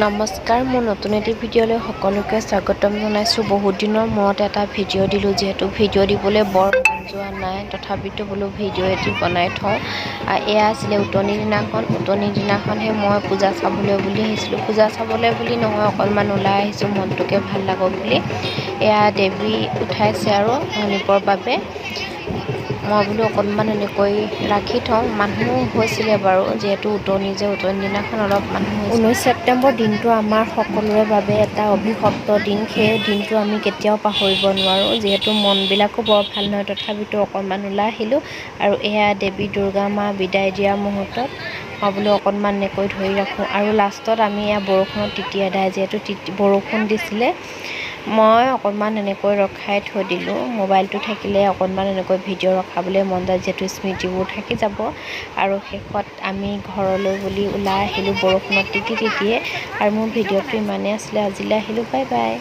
নমস্কাৰ মোৰ নতুন এটি ভিডিঅ'লৈ সকলোকে স্বাগতম জনাইছোঁ। বহুত দিনৰ মূৰত এটা ভিডিঅ' দিলোঁ যিহেতু ভিডিঅ' দিবলৈ বৰ মন যোৱা নাই। তথাপিতো বোলো ভিডিঅ' এটি বনাই থওঁ। এয়া আছিলে উটনি দিনাখন। উটনি দিনাখনহে মই পূজা চাবলৈ বুলি আহিছিলোঁ। পূজা চাবলৈ বুলি নহয় অকণমান ওলাই আহিছোঁ মনটোকে ভাল লাগক বুলি। এয়া দেৱী উঠাইছে আৰু শনিবৰ বাবে। মই বোলো অকণমান এনেকৈ ৰাখি থওঁ। মানুহ হৈছিলে বাৰু যিহেতু উটনি যে উটনি দিনাখন অলপ মানুহ ঊনৈছ ছেপ্টেম্বৰ দিনটো আমাৰ সকলোৰে বাবে এটা অভিশপ্ত দিন। সেই দিনটো আমি কেতিয়াও পাহৰিব নোৱাৰোঁ। যিহেতু মনবিলাকো বৰ ভাল নহয় তথাপিতো অকণমান ওলাই আহিলোঁ। আৰু এয়া দেৱী দুৰ্গা মা বিদায় দিয়া মুহূৰ্তত। মই বোলো অকণমান এনেকৈ ধৰি ৰাখোঁ। আৰু লাষ্টত আমি এয়া বৰষুণত তিতি আদায় যিহেতু তিতি বৰষুণ দিছিলে। মই অকণমান এনেকৈ ৰখাই থৈ দিলোঁ। মোবাইলটো থাকিলে অকণমান এনেকৈ ভিডিঅ' ৰখাবলৈ মন যায় যিহেতু স্মৃতিবোৰ থাকি যাব। আৰু শেষত আমি ঘৰলৈ বুলি ওলাই আহিলোঁ বৰষুণত তিতি তিতিয়ে আৰু মোৰ ভিডিঅ'টো ইমানেই আছিলে আজিলৈ আহিলোঁ বাই বাই।